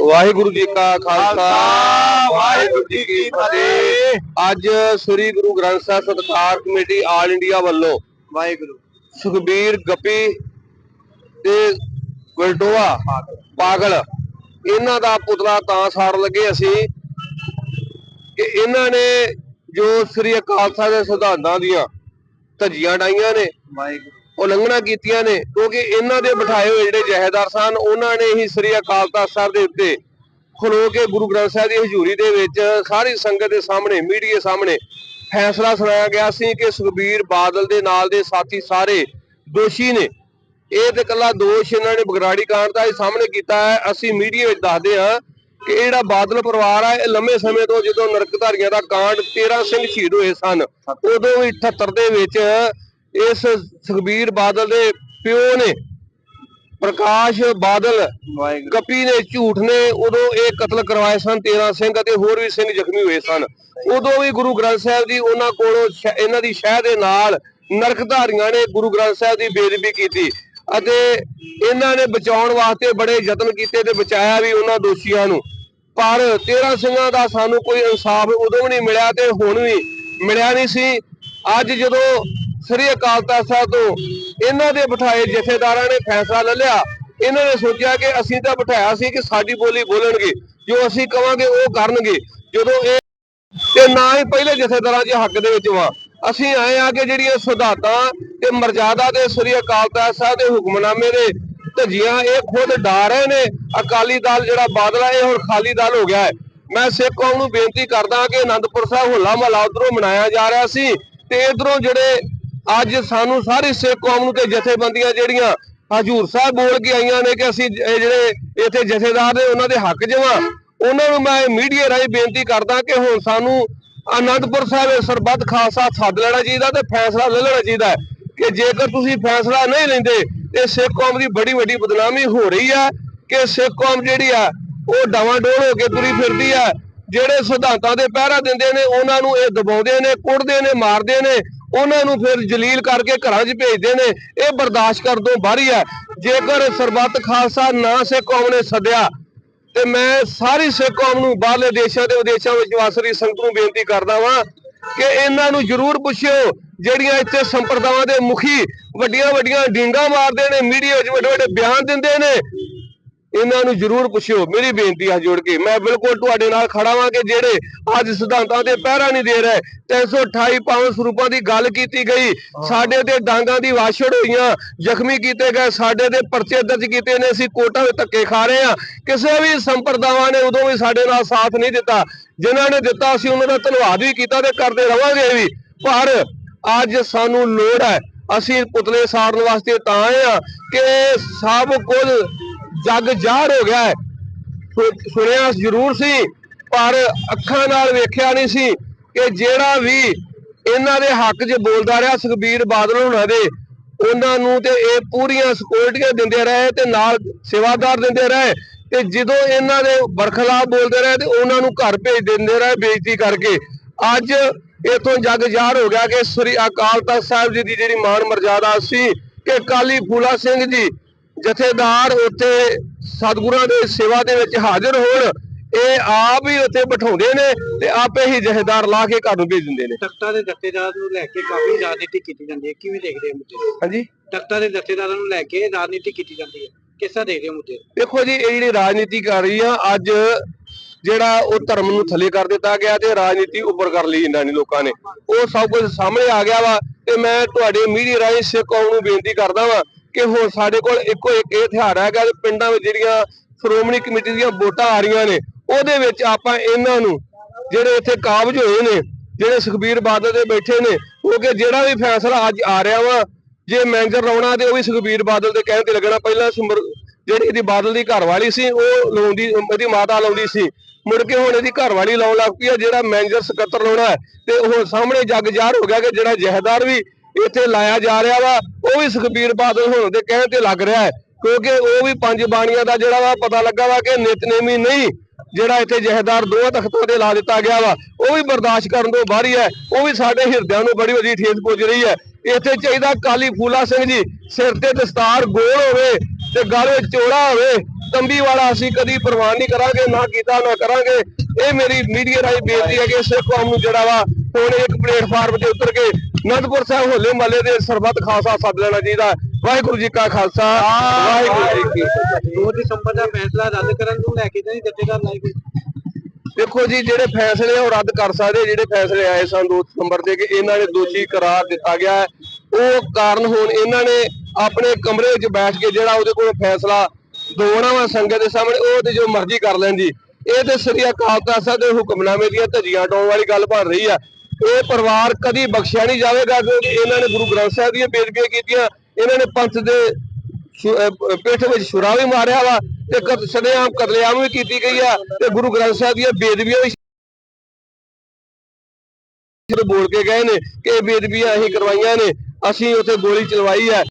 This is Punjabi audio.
ਵਾਹਿਗੁਰੂ ਜੀ ਕਾ ਖਾਲਸਾ ਵਾਹਿਗੁਰੂ ਜੀ ਕੀ ਫਤਿਹ। ਅੱਜ ਸ੍ਰੀ ਗੁਰੂ ਗ੍ਰੰਥ ਸਾਹਿਬ ਸਤਿਕਾਰ ਕਮੇਟੀ ਆਲ ਇੰਡੀਆ ਵੱਲੋਂ ਵਾਹਿਗੁਰੂ। ਸੁਖਬੀਰ ਗੱਪੀ ਤੇ ਗੁਲਟੋਆ ਪਾਗਲ। ਇਹਨਾਂ ਦਾ ਪੁਤਲਾ ਤਾਂ ਸਾੜ ਲੱਗੇ ਅਸੀਂ ਕਿ ਇਹਨਾਂ ਨੇ ਜੋ ਸ੍ਰੀ ਅਕਾਲ ਸਾਹਿਬ ਦੇ ਸਿਧਾਂਤਾਂ ਦੀਆਂ ਧੱਜੀਆਂ ਡਾਈਆਂ ਨੇ ਵਾਹਿਗੁਰੂ। ਉਲੰਘਣਾ ਕੀਤੀਆਂ ਨੇ, ਕਿਉਂਕਿ ਇਹਨਾਂ ਦੇ ਬਿਠਾਏ ਹੋਏ ਜਿਹੜੇ ਜਹੇਦਾਰ ਸਨ, ਉਹਨਾਂ ਨੇ ਹੀ ਸ੍ਰੀ ਅਕਾਲ ਤਖਤ ਸਾਹਿਬ ਦੇ ਉੱਤੇ ਖਲੋ ਕੇ ਗੁਰੂ ਗ੍ਰੰਥ ਸਾਹਿਬ ਦੀ ਹਜ਼ੂਰੀ ਦੇ ਵਿੱਚ ਸਾਰੀ ਸੰਗਤ ਦੇ ਸਾਹਮਣੇ ਮੀਡੀਆ ਸਾਹਮਣੇ ਫੈਸਲਾ ਸੁਣਾਇਆ ਗਿਆ ਸੀ ਕਿ ਸੁਖਬੀਰ ਬਾਦਲ ਦੇ ਨਾਲ ਦੇ ਸਾਥੀ ਸਾਰੇ ਦੋਸ਼ੀ ਨੇ। ਇਹ ਤੇ ਕੱਲਾ ਦੋਸ਼ ਇਹਨਾਂ ਨੇ ਬਗਰਾੜੀ ਕਾਂਡ ਦਾ ਹੀ ਸਾਹਮਣੇ ਕੀਤਾ ਹੈ। ਅਸੀਂ ਮੀਡੀਆ ਵਿੱਚ ਦੱਸਦੇ ਹਾਂ ਕਿ ਇਹ ਜਿਹੜਾ ਬਾਦਲ ਪਰਿਵਾਰ ਹੈ ਇਹ ਲੰਮੇ ਸਮੇਂ ਤੋਂ ਜਦੋਂ ਨਰਕਧਾਰੀਆਂ ਦਾ ਕਾਂਡ 13 ਸਿੰਘ ਸ਼ਹੀਦ ਹੋਏ ਸਨ, ਉਦੋਂ ਵੀ 78 ਦੇ ਵਿੱਚ ਇਸ ਸੁਖਬੀਰ ਬਾਦਲ ਦੇ ਪਿਓ ਨੇ ਪ੍ਰਕਾਸ਼ ਬਾਦਲ ਗੱਪੀ ਨੇ ਝੂਠ ਨੇ ਉਦੋਂ ਇਹ ਕਤਲ ਕਰਵਾਏ ਸਨ 13 ਸਿੰਘ ਅਤੇ ਹੋਰ ਵੀ ਸਿੰਘ ਜ਼ਖਮੀ ਹੋਏ ਸਨ। ਉਦੋਂ ਵੀ ਗੁਰੂ ਗ੍ਰੰਥ ਸਾਹਿਬ ਦੀ ਉਹਨਾਂ ਕੋਲੋਂ ਇਹਨਾਂ ਦੀ ਸ਼ਹਿ ਦੇ ਨਾਲ ਨਰਕਧਾਰੀਆਂ ਨੇ ਗੁਰੂ ਗ੍ਰੰਥ ਸਾਹਿਬ ਦੀ ਬੇਦਬੀ ਕੀਤੀ ਅਤੇ ਇਹਨਾਂ ਨੇ ਬਚਾਉਣ ਵਾਸਤੇ ਬੜੇ ਯਤਨ ਕੀਤੇ ਤੇ ਬਚਾਇਆ ਵੀ ਉਹਨਾਂ ਦੋਸ਼ੀਆਂ ਨੂੰ। ਪਰ 13 ਸਿੰਘਾਂ ਦਾ ਸਾਨੂੰ ਕੋਈ ਇਨਸਾਫ ਉਦੋਂ ਵੀ ਨਹੀਂ ਮਿਲਿਆ ਤੇ ਹੁਣ ਵੀ ਮਿਲਿਆ ਨਹੀਂ ਸੀ। ਅੱਜ ਜਦੋਂ ਸ੍ਰੀ ਅਕਾਲ ਤਖਤ ਸਾਹਿਬ ਤੋਂ ਇਹਨਾਂ ਦੇ ਬਿਠਾਏ ਜਥੇਦਾਰਾਂ ਨੇ ਫੈਸਲਾ ਲੈ ਲਿਆ। ਇਹਨਾਂ ਨੇ ਸੋਚਿਆ ਕਿ ਅਸੀਂ ਤਾਂ ਬਿਠਾਇਆ ਸੀ ਕਿ ਸਾਡੀ ਬੋਲੀ ਬੋਲਣਗੇ, ਜੋ ਅਸੀਂ ਕਵਾਂਗੇ ਉਹ ਕਰਨਗੇ। ਜਦੋਂ ਇਹ ਤੇ ਨਾ ਹੀ ਪਹਿਲੇ ਜਥੇਦਾਰਾਂ ਦੇ ਹੱਕ ਦੇ ਵਿੱਚ ਵਾ। ਅਸੀਂ ਆਏ ਆ ਕਿ ਜਿਹੜੀਆਂ ਸੁਧਾਤਾਂ ਤੇ ਮਰਜ਼ਾਦਾ ਦੇ ਸ੍ਰੀ ਅਕਾਲ ਤਖਤ ਸਾਹਿਬ ਦੇ ਹੁਕਮਨਾਮੇ ਦੇ ਧੱਜੀਆਂ, ਇਹ ਖੁਦ ਡਾ ਰਹੇ ਨੇ। ਅਕਾਲੀ ਦਲ ਜਿਹੜਾ ਬਾਦਲ ਹੈ ਇਹ ਹੁਣ ਖਾਲੀ ਦਲ ਹੋ ਗਿਆ ਹੈ। ਮੈਂ ਸਿੱਖ ਕੌਮ ਨੂੰ ਬੇਨਤੀ ਕਰਦਾ ਕਿ ਅਨੰਦਪੁਰ ਸਾਹਿਬ ਹੋਲਾ ਮਹੱਲਾ ਉਧਰੋਂ ਮਨਾਇਆ ਜਾ ਰਿਹਾ ਸੀ ਤੇ ਇਧਰੋਂ ਜਿਹੜੇ ਅੱਜ ਸਾਨੂੰ ਸਾਰੀ ਸਿੱਖ ਕੌਮ ਨੂੰ ਤੇ ਜਥੇਬੰਦੀਆਂ ਜਿਹੜੀਆਂ ਹਜੂਰ ਸਾਹਿਬ ਬੋਲ ਕੇ ਆਈਆਂ ਨੇ ਕਿ ਅਸੀਂ ਜਿਹੜੇ ਇੱਥੇ ਜਥੇਦਾਰ ਨੇ, ਉਹਨਾਂ ਦੇ ਹੱਕ ਜਵਾਂ ਉਹਨਾਂ ਨੂੰ ਮੈਂ ਮੀਡੀਆ ਰਾਹੀਂ ਬੇਨਤੀ ਕਰਦਾ ਕਿ ਹੁਣ ਸਾਨੂੰ ਆਨੰਦਪੁਰ ਸਾਹਿਬ ਸਰਬੱਤ ਖਾਲਸਾ ਸੱਦ ਲੈਣਾ ਚਾਹੀਦਾ ਤੇ ਫੈਸਲਾ ਲੈ ਲੈਣਾ ਚਾਹੀਦਾ ਕਿ ਜੇਕਰ ਤੁਸੀਂ ਫੈਸਲਾ ਨਹੀਂ ਲੈਂਦੇ ਤੇ ਸਿੱਖ ਕੌਮ ਦੀ ਬੜੀ ਵੱਡੀ ਬਦਨਾਮੀ ਹੋ ਰਹੀ ਹੈ ਕਿ ਸਿੱਖ ਕੌਮ ਜਿਹੜੀ ਆ, ਉਹ ਡਾਵਾਂਡੋਲ ਹੋ ਕੇ ਤੁਰੀ ਫਿਰਦੀ ਆ। ਜਿਹੜੇ ਸਿਧਾਂਤਾਂ ਦੇ ਪਹਿਰਾ ਦਿੰਦੇ ਨੇ, ਉਹਨਾਂ ਨੂੰ ਇਹ ਦਬਾਉਂਦੇ ਨੇ, ਕੁੱਟਦੇ ਨੇ, ਮਾਰਦੇ ਨੇ। ਉਹਨਾਂ ਨੂੰ ਫਿਰ ਜਲੀਲ ਕਰਕੇ ਘਰਾਂ 'ਚ ਭੇਜਦੇ ਨੇ। ਇਹ ਬਰਦਾਸ਼ਤ ਕਰਨ ਤੋਂ ਬਾਹਰੀ ਹੈ ਜੇਕਰ ਸਰਬੱਤ ਖਾਲਸਾ ਨਾ ਸਿੱਖ ਕੌਮ ਨੇ ਸੱਦਿਆ, ਤੇ ਮੈਂ ਸਾਰੀ ਸਿੱਖ ਕੌਮ ਨੂੰ ਬਾਹਰਲੇ ਦੇਸ਼ਾਂ ਦੇ ਵਿਦੇਸ਼ਾਂ ਵਿੱਚ ਵਸ ਰਹੀ ਸੰਗਤ ਨੂੰ ਬੇਨਤੀ ਕਰਦਾ ਵਾਂ ਕਿ ਇਹਨਾਂ ਨੂੰ ਜ਼ਰੂਰ ਪੁੱਛਿਓ, ਜਿਹੜੀਆਂ ਇੱਥੇ ਸੰਪਰਦਾਵਾਂ ਦੇ ਮੁਖੀ ਵੱਡੀਆਂ ਵੱਡੀਆਂ ਡੀਂਗਾ ਮਾਰਦੇ ਨੇ, ਮੀਡੀਆ ਵਿੱਚ ਵੱਡੇ ਵੱਡੇ ਬਿਆਨ ਦਿੰਦੇ ਨੇ। ਇਹਨਾਂ ਨੂੰ ਜ਼ਰੂਰ ਪੁੱਛਿਓ ਮੇਰੀ ਬੇਨਤੀ ਆ ਜੋੜ ਕੇ। ਮੈਂ ਬਿਲਕੁਲ ਤੁਹਾਡੇ ਨਾਲ ਖੜਾ ਵਾਂ ਕਿ ਜਿਹੜੇ ਅੱਜ ਸਿਧਾਂਤਾਂ ਤੇ ਪਹਿਰਾ ਨਹੀਂ ਦੇ ਰਹੇ 328 ਪਾਵਨ ਸਰੂਪਾਂ ਦੀ ਗੱਲ ਕੀਤੀ ਗਈ ਸਾਡੇ ਤੇ ਡਾਂਗਾਂ ਦੀ ਵਾਛੜ ਹੋਈਆਂ ਜ਼ਖਮੀ ਕੀਤੇ ਗਏ ਸਾਡੇ ਤੇ ਪਰਚੇ ਦਰਜ ਕੀਤੇ ਨੇ ਅਸੀਂ ਕੋਟਾਂ ਵਿੱਚ ਧੱਕੇ ਖਾ ਰਹੇ ਆ ਕਿਸੇ ਵੀ ਸੰਪਰਦਾਵਾਂ ਨੇ ਉਦੋਂ ਵੀ ਸਾਡੇ ਨਾਲ ਸਾਥ ਨਹੀਂ ਦਿੱਤਾ। ਜਿਨ੍ਹਾਂ ਨੇ ਦਿੱਤਾ ਅਸੀਂ ਉਹਨਾਂ ਦਾ ਧੰਨਵਾਦ ਵੀ ਕੀਤਾ ਤੇ ਕਰਦੇ ਰਵਾਂਗੇ ਵੀ। ਪਰ ਅੱਜ ਸਾਨੂੰ ਲੋੜ ਹੈ ਅਸੀਂ ਪੁਤਲੇ ਸਾੜਨ ਵਾਸਤੇ ਤਾਂ ਆਏ ਆ ਕਿ ਸਭ ਕੁਝ ਜੱਗ ਜ਼ਾਹਰ ਹੋ ਗਿਆ ਹੈ। ਸੁਣਿਆ ਜ਼ਰੂਰ ਸੀ, ਪਰ ਅੱਖਾਂ ਨਾਲ ਵੇਖਿਆ ਨਹੀਂ ਸੀ ਕਿ ਜਿਹੜਾ ਵੀ ਇਹਨਾਂ ਦੇ ਹੱਕ 'ਚ ਬੋਲਦਾ ਰਿਹਾ ਸੁਖਬੀਰ ਬਾਦਲ ਹੋਣਾ ਦੇ, ਉਹਨਾਂ ਨੂੰ ਤੇ ਇਹ ਪੂਰੀਆਂ ਸਿਕਿਉਰਟੀਆਂ ਦਿੰਦੇ ਰਹੇ ਤੇ ਨਾਲ ਸੇਵਾਦਾਰ ਦਿੰਦੇ ਰਹੇ ਤੇ ਜਦੋਂ ਇਹਨਾਂ ਦੇ ਬਰਖਲਾਫ ਬੋਲਦੇ ਰਹੇ ਤੇ ਉਹਨਾਂ ਨੂੰ ਘਰ ਭੇਜ ਦਿੰਦੇ ਰਹੇ ਬੇਇੱਜ਼ਤੀ ਕਰਕੇ। ਅੱਜ ਇਥੋਂ ਜਗ ਜ਼ਾਹਰ ਹੋ ਗਿਆ ਕਿ ਸ੍ਰੀ ਅਕਾਲ ਤਖਤ ਸਾਹਿਬ ਜੀ ਦੀ ਜਿਹੜੀ ਮਾਨ ਮਰਜ਼ਾਦਾ ਸੀ ਕਿ ਕਾਲੀ ਫੂਲਾ ਸਿੰਘ ਜੀ ਜਥੇਦਾਰ ਉੱਥੇ ਸਤਿਗੁਰਾਂ ਦੇ ਸੇਵਾ ਦੇ ਵਿੱਚ ਹਾਜ਼ਰ ਹੋਣ ਇਹ ਆਪ ਹੀ ਉੱਥੇ ਬਿਠਾਉਂਦੇ ਨੇ ਤੇ ਆਪੇ ਹੀ ਜਥੇਦਾਰ ਲਾ ਕੇ ਘਰ ਨੂੰ ਭੇਜ ਦਿੰਦੇ ਨੇ। ਤਖਤਾਂ ਦੇ ਜਥੇਦਾਰ ਨੂੰ ਲੈ ਕੇ ਕਾਫੀ ਰਾਜਨੀਤੀ ਕੀਤੀ ਜਾਂਦੀ ਹੈ। ਕਿਵੇਂ ਦੇਖਦੇ ਹੋ ਮੁੱਦੇ? ਹਾਂਜੀ? ਤਖਤਾਂ ਦੇ ਜਥੇਦਾਰਾਂ ਨੂੰ ਲੈ ਕੇ ਰਾਜਨੀਤੀ ਕੀਤੀ ਜਾਂਦੀ ਹੈ। ਕਿਸ ਦੇਖਦੇ ਹੋ ਮੁੱਦੇ? ਦੇਖੋ ਜੀ ਇਹ ਜਿਹੜੀ ਰਾਜਨੀਤੀ ਕਰ ਰਹੀ ਆ ਅੱਜ ਜਿਹੜਾ ਉਹ ਧਰਮ ਨੂੰ ਥੱਲੇ ਕਰ ਦਿੱਤਾ ਗਿਆ ਤੇ ਰਾਜਨੀਤੀ ਉੱਪਰ ਕਰ ਲਈ ਇਹਨਾਂ ਨੇ ਲੋਕਾਂ ਨੇ। ਉਹ ਸਭ ਕੁਝ ਸਾਹਮਣੇ ਆ ਗਿਆ ਵਾ ਤੇ ਮੈਂ ਤੁਹਾਡੇ ਮੀਡੀਆ ਰਾਹੀਂ ਸਿੱਖ ਕੌਮ ਨੂੰ ਬੇਨਤੀ ਕਰਦਾ ਵਾਂ ਕਿ ਹੁਣ ਸਾਡੇ ਕੋਲ ਇੱਕੋ ਇੱਕ ਇਹ ਹਥਿਆਰ ਹੈਗਾ ਤੇ ਪਿੰਡਾਂ ਵਿੱਚ ਜਿਹੜੀਆਂ ਸ਼੍ਰੋਮਣੀ ਕਮੇਟੀ ਦੀਆਂ ਵੋਟਾਂ ਆ ਰਹੀਆਂ ਨੇ, ਉਹਦੇ ਵਿੱਚ ਆਪਾਂ ਇਹਨਾਂ ਨੂੰ ਜਿਹੜੇ ਇੱਥੇ ਕਾਬਜ ਹੋਏ ਨੇ, ਜਿਹੜੇ ਸੁਖਬੀਰ ਬਾਦਲ ਦੇ ਬੈਠੇ ਨੇ ਕਿਉਂਕਿ ਜਿਹੜਾ ਵੀ ਫੈਸਲਾ ਅੱਜ ਆ ਰਿਹਾ ਵਾ, ਜੇ ਮੈਨੇਜਰ ਲਾਉਣਾ ਤੇ ਉਹ ਵੀ ਸੁਖਬੀਰ ਬਾਦਲ ਦੇ ਕਹਿਣ ਤੇ ਲੱਗਣਾ। ਪਹਿਲਾਂ ਜਿਹੜੀ ਇਹਦੀ ਬਾਦਲ ਦੀ ਘਰਵਾਲੀ ਸੀ, ਉਹ ਲਾਉਂਦੀ ਇਹਦੀ ਮਾਤਾ ਲਾਉਂਦੀ ਸੀ। ਮੁੜ ਕੇ ਹੁਣ ਇਹਦੀ ਘਰਵਾਲੀ ਲਾਉਣ ਲੱਗ ਪਈ ਹੈ ਜਿਹੜਾ ਮੈਨੇਜਰ ਸਕੱਤਰ ਲਾਉਣਾ ਹੈ, ਤੇ ਉਹ ਸਾਹਮਣੇ ਜੱਗ ਜ਼ਾਹਰ ਹੋ ਗਿਆ ਕਿ ਜਿਹੜਾ ਜਹੇਦਾਰ ਵੀ ਇੱਥੇ ਲਾਇਆ ਜਾ ਰਿਹਾ ਵਾ, ਉਹ ਵੀ ਸੁਖਬੀਰ ਬਾਦਲ ਹੋਣ ਦੇ ਕਹਿਣ ਤੇ ਲੱਗ ਰਿਹਾ ਹੈ, ਕਿਉਂਕਿ ਉਹ ਵੀ ਪੰਜ ਬਾਣੀਆਂ ਦਾ ਜਿਹੜਾ ਵਾ ਪਤਾ ਲੱਗਾ ਵਾ ਕਿ ਨਿਤਨੇਮੀ ਨਹੀਂ, ਜਿਹੜਾ ਇੱਥੇ ਜਹੇਦਾਰ ਦੋ ਤਖਤਾਂ ਤੇ ਲਾ ਦਿੱਤਾ ਗਿਆ ਵਾ, ਉਹ ਵੀ ਬਰਦਾਸ਼ਤ ਕਰਨ ਤੋਂ ਬਾਹਰੀ ਹੈ, ਉਹ ਵੀ ਸਾਡੇ ਹਿਰਦਿਆਂ ਨੂੰ ਬੜੀ ਵੱਡੀ ਠੇਸ ਪੁੱਜ ਰਹੀ ਹੈ। ਇੱਥੇ ਚਾਹੀਦਾ ਕਾਲੀ ਫੂਲਾ ਸਿੰਘ ਜੀ, ਸਿਰ ਤੇ ਦਸਤਾਰ ਗੋਲ ਹੋਵੇ ਤੇ ਗਲ ਵਿੱਚ ਚੋੜਾ ਹੋਵੇ, ਤੰਬੀ ਵਾਲਾ ਅਸੀਂ ਕਦੀ ਪ੍ਰਵਾਨ ਨਹੀਂ ਕਰਾਂਗੇ, ਨਾ ਕੀਤਾ, ਨਾ ਕਰਾਂਗੇ। ਇਹ ਮੇਰੀ ਮੀਡੀਆ ਰਾਹੀਂ ਬੇਨਤੀ ਹੈ ਕਿ ਸਿੱਖ ਕੌਮ ਨੂੰ ਜਿਹੜਾ ਵਾ ਹੁਣ ਇੱਕ ਪਲੇਟਫਾਰਮ ਤੇ ਉਤਰ ਕੇ ਅਨੰਦਪੁਰ ਸਾਹਿਬ ਹੋਲੇ ਮਹੱਲੇ ਦੇ ਸਰਬੱਤ ਖਾਲਸਾ ਸੱਦ ਲੈਣਾ ਚਾਹੀਦਾ। ਵਾਹਿਗੁਰੂ ਜੀ ਕਾ ਖਾਲਸਾ ਵਾਹਿਗੁਰੂ ਜੀ ਕੀ ਫਤਿਹ। 2 ਦਸੰਬਰ ਦਾ ਫੈਸਲਾ ਰੱਦ ਕਰਨ ਨੂੰ ਲੈ ਕੇ ਨਹੀਂ ਜੱਥੇਦਾਰ ਲਾਈ ਦੇਖੋ ਜੀ ਜਿਹੜੇ ਫੈਸਲੇ ਉਹ ਰੱਦ ਕਰ ਸਕਦੇ ਜਿਹੜੇ ਫੈਸਲੇ ਆਏ ਸਨ 2 ਸਤੰਬਰ ਦੇ ਕਿ ਇਹਨਾਂ ਨੇ ਦੋਸ਼ੀ ਕਰਾਰ ਦਿੱਤਾ ਗਿਆ ਹੈ। ਉਹ ਕਾਰਨ ਹੁਣ ਇਹਨਾਂ ਨੇ ਆਪਣੇ ਕਮਰੇ ਵਿੱਚ ਬੈਠ ਕੇ ਜਿਹੜਾ ਉਹਦੇ ਕੋਲ ਫੈਸਲਾ ਦਵਾਉਣਾ ਵਾ ਸੰਗਤ ਦੇ ਸਾਹਮਣੇ ਉਹ ਤੇ ਜੋ ਮਰਜ਼ੀ ਕਰ ਲੈਣ ਜੀ। ਇਹ ਤੇ ਸ੍ਰੀ ਅਕਾਲ ਤਖਤ ਸਾਹਿਬ ਦੇ ਹੁਕਮਨਾਮੇ ਦੀਆਂ ਧੱਜੀਆਂ ਡਾਉਣ ਵਾਲੀ ਗੱਲ ਬਣ ਰਹੀ ਆ। ਇਹ ਪਰਿਵਾਰ ਕਦੀ ਬਖਸ਼ਿਆ ਨਹੀਂ ਜਾਵੇਗਾ ਕਿਉਂਕਿ ਇਹਨਾਂ ਨੇ ਗੁਰੂ ਗ੍ਰੰਥ ਸਾਹਿਬ ਦੀਆਂ ਬੇਦਬੀਆਂ ਕੀਤੀਆਂ, ਇਹਨਾਂ ਨੇ ਪੰਥ ਦੇ ਸ਼ੁ- ਪਿੱਠ ਵਿੱਚ ਛੁਰਾ ਵੀ ਮਾਰਿਆ ਵਾ ਤੇ ਕਤ ਸਦੇਆਮ ਕਤਲੇਆਮ ਵੀ ਕੀਤੀ ਗਈ ਆ ਤੇ ਗੁਰੂ ਗ੍ਰੰਥ ਸਾਹਿਬ ਦੀਆਂ ਬੇਦਬੀਆਂ ਵੀ ਬੋਲ ਕੇ ਗਏ ਨੇ ਕਿ ਇਹ ਬੇਦਬੀਆਂ ਅਸੀਂ ਕਰਵਾਈਆਂ ਨੇ, ਅਸੀਂ ਉੱਥੇ ਗੋਲੀ ਚਲਵਾਈ ਹੈ